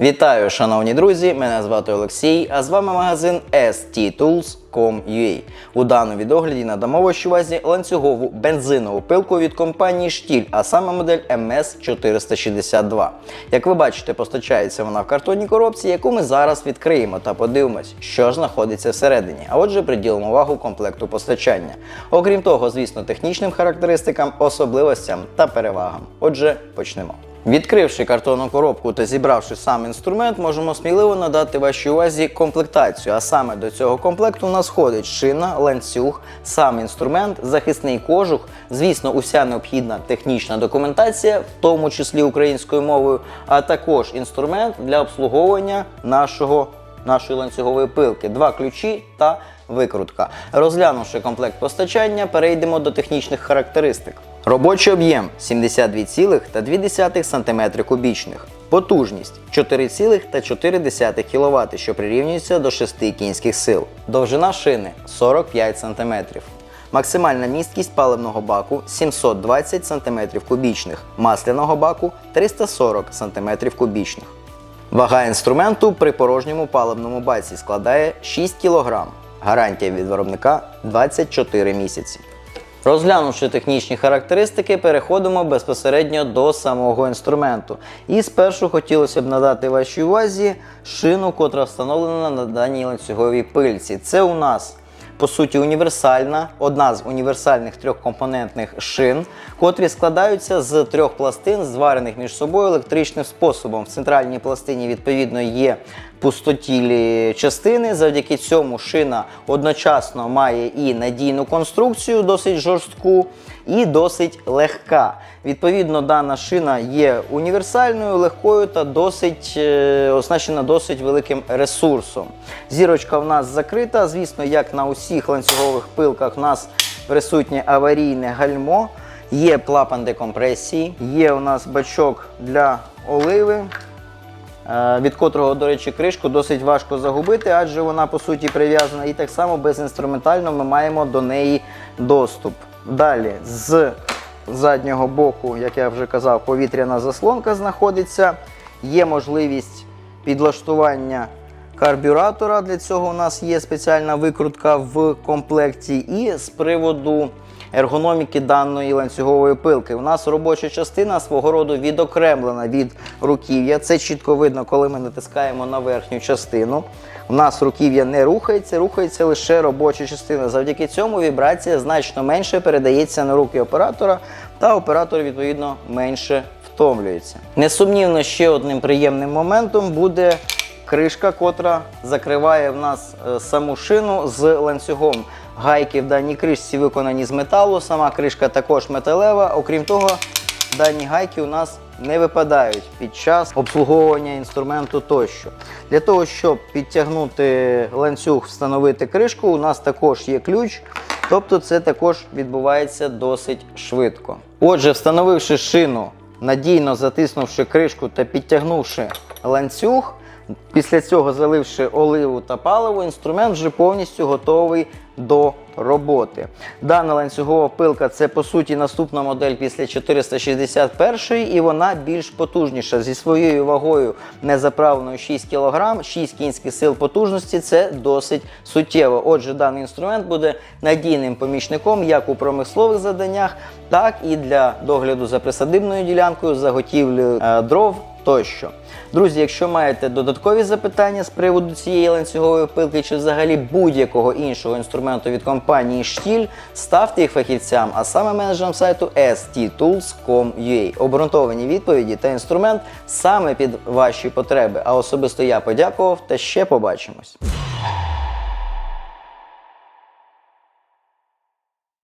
Вітаю, шановні друзі! Мене звати Олексій, а з вами магазин sttools.com.ua. У даному відогляді надамо вашій увазі ланцюгову бензинову пилку від компанії Штіль, а саме модель MS462. Як ви бачите, постачається вона в картонній коробці, яку ми зараз відкриємо та подивимось, що знаходиться всередині. А отже, приділимо увагу комплекту постачання. Окрім того, звісно, технічним характеристикам, особливостям та перевагам. Отже, почнемо. Відкривши картонну коробку та зібравши сам інструмент, можемо сміливо надати вашій увазі комплектацію. А саме до цього комплекту у нас входить шина, ланцюг, сам інструмент, захисний кожух, звісно, уся необхідна технічна документація, в тому числі українською мовою, а також інструмент для обслуговування нашого нашої ланцюгової пилки, два ключі та викрутка. Розглянувши комплект постачання, перейдемо до технічних характеристик. Робочий об'єм 72,2 см кубічних. Потужність 4,4 кВт, що прирівнюється до 6 кінських сил. Довжина шини 45 см. Максимальна місткість паливного баку 720 см кубічних, масляного баку 340 см кубічних. Вага інструменту при порожньому паливному баці складає 6 кг. Гарантія від виробника 24 місяці. Розглянувши технічні характеристики, переходимо безпосередньо до самого інструменту. І спершу хотілося б надати вашій увазі шину, котра встановлена на даній ланцюговій пильці. Це у нас по суті універсальна, одна з універсальних трьохкомпонентних шин, котрі складаються з трьох пластин, зварених між собою електричним способом. В центральній пластині, відповідно, є пустотілі частини. Завдяки цьому шина одночасно має і надійну конструкцію, досить жорстку, і досить легка. Відповідно, дана шина є універсальною, легкою та досить е, оснащена досить великим ресурсом. Зірочка в нас закрита. Звісно, як на усіх ланцюгових пилках, у нас присутнє аварійне гальмо, є клапан декомпресії, є у нас бачок для оливи. Е, Від котрого, до речі, кришку досить важко загубити, адже вона по суті прив'язана, і так само безінструментально ми маємо до неї доступ. Далі з заднього боку, як я вже казав, повітряна заслонка знаходиться. Є можливість підлаштування карбюратора. Для цього у нас є спеціальна викрутка в комплекті. І з приводу ергономіки даної ланцюгової пилки. У нас робоча частина свого роду відокремлена від руків'я. Це чітко видно, коли ми натискаємо на верхню частину. У нас руків'я не рухається, рухається лише робоча частина. Завдяки цьому вібрація значно менше передається на руки оператора, та оператор, відповідно, менше втомлюється. Несумнівно, ще одним приємним моментом буде кришка, котра закриває в нас е, саму шину з ланцюгом. Гайки в даній кришці виконані з металу, сама кришка також металева. Окрім того, дані гайки у нас не випадають під час обслуговування інструменту тощо. Для того, щоб підтягнути ланцюг, встановити кришку, у нас також є ключ. Тобто це також відбувається досить швидко. Отже, встановивши шину, надійно затиснувши кришку та підтягнувши ланцюг, після цього заливши оливу та паливо, інструмент вже повністю готовий до роботи. Дана ланцюгова пилка це по суті наступна модель після 461 і вона більш потужніша зі своєю вагою незаправленою 6 кг, 6 кінських сил потужності це досить суттєво. Отже, даний інструмент буде надійним помічником як у промислових заданнях, так і для догляду за присадибною ділянкою, заготівлею е, дров тощо. Друзі, якщо маєте додаткові запитання з приводу цієї ланцюгової пилки чи взагалі будь-якого іншого інструменту від компанії Штіль, ставте їх фахівцям, а саме менеджерам сайту sttools.com.ua. Обґрунтовані відповіді та інструмент саме під ваші потреби. А особисто я подякував та ще побачимось.